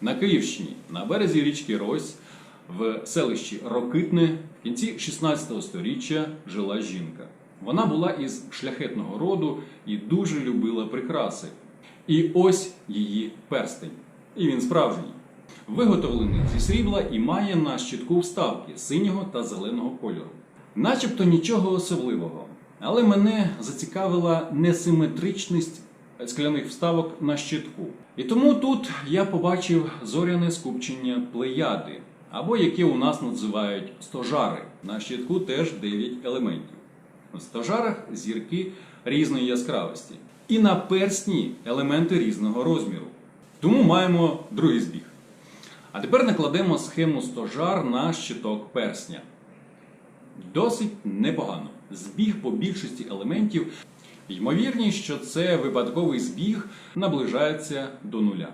На Київщині, на березі річки Рось, в селищі Рокитне, в кінці 16 століття жила жінка. Вона була із шляхетного роду і дуже любила прикраси. І ось її перстень. І він справжній. Виготовлений зі срібла і має на щитку вставки синього та зеленого кольору. Начебто нічого особливого. Але мене зацікавила несиметричність скляних вставок на щитку. І тому тут я побачив зоряне скупчення плеяди, або яке у нас називають стожари. На щитку теж 9 елементів. В стожарах зірки різної яскравості. І на персні елементи різного розміру. Тому маємо другий збіг. А тепер накладемо схему стожар на щиток персня. Досить непогано. Збіг по більшості елементів. Ймовірність, що це випадковий збіг наближається до нуля.